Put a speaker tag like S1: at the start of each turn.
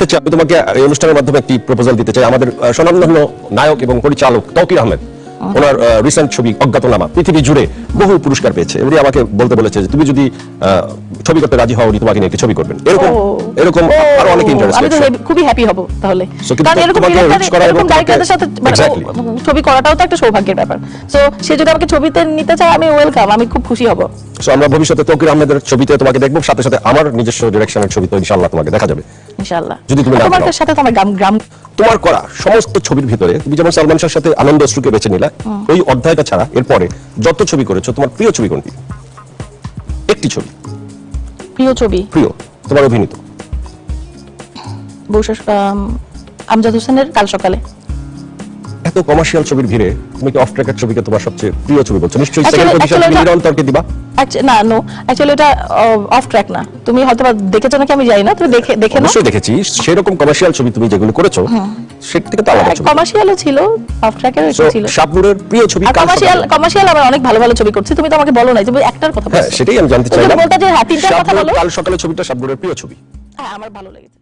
S1: করতে চাই আমি তোমাকে এই অনুষ্ঠানের মাধ্যমে একটি প্রপোজাল দিতে চাই। আমাদের স্বনামধন্য নায়ক এবং পরিচালক তৌকির আহমেদ ওনার রিসেন্ট ছবি অজ্ঞাতনামা পৃথিবী জুড়ে বহু পুরস্কার পেয়েছে। উনি আমাকে বলতে বলেছে যে তুমি যদি ছবি করতে রাজি হও উনি তোমাকে নিয়ে একটি ছবি করবেন। এরকম এরকম আরও অনেক
S2: আমি তো খুবই হ্যাপি হব তাহলে। কারণ এরকম এরকম ডাইরেক্টরদের সাথে মানে ছবি করাটাও তো একটা সৌভাগ্যের ব্যাপার। তো সে যদি আমাকে ছবিতে নিতে চায় আমি ওয়েলকাম আমি খুব খুশি হব।
S1: সো আমরা ভবিষ্যতে তৌকির আহমেদের ছবিতে তোমাকে দেখব সাথে সাথে আমার নিজস্ব ডিরেকশনের ছবি তো ইনশাআল্লাহ তোমাকে দেখা যাবে।
S2: ইনশাআল্লাহ।
S1: যদি তুমি
S2: তোমার সাথে তো আমার গ্রাম গ্রাম
S1: তোমার করা সমস্ত ছবির ভিতরে তুমি যেমন সালমান শাহর সাথে আনন্দ অশ্রুকে বেছে নিলা ওই অধ্যায়টা ছাড়া এরপরে যত ছবি করেছ তোমার প্রিয় ছবি কোনটি? একটি ছবি।
S2: প্রিয় ছবি?
S1: প্রিয় তোমার অভিনীত।
S2: আমজাদ হোসেনের কাল সকালে।
S1: এত কমার্শিয়াল ছবির ভিড়ে তুমি কি অফ ট্র্যাকের ছবিকে তোমার সবচেয়ে প্রিয় ছবি বলছো? নিশ্চয়ই সেকেন্ড পজিশন দিবা।
S2: না নো অ্যাকচুয়ালি এটা অফ ট্র্যাক না। তুমি হয়তো দেখেছ নাকি আমি জানি না। তুমি দেখে দেখে নাও।
S1: অবশ্যই দেখেছি। সেরকম কমার্শিয়াল ছবি তুমি যেগুলো করেছ সেটা থেকে তো আলাদা ছবি।
S2: কমার্শিয়ালও ছিল অফ ট্র্যাকের ছিল।
S1: শাবনুরের প্রিয় ছবি
S2: কমার্শিয়াল কমার্শিয়াল আমার অনেক ভালো ভালো ছবি করছি। তুমি তো আমাকে বলো নাই তুমি একটার কথা
S1: হ্যাঁ সেটাই আমি জানতে
S2: তুমি বলতে যে হ্যাঁ তিনটার কথা বলো।
S1: কাল সকালে ছবিটা শাবনুরের প্রিয় ছবি।
S2: হ্যাঁ আমার ভালো লেগেছে।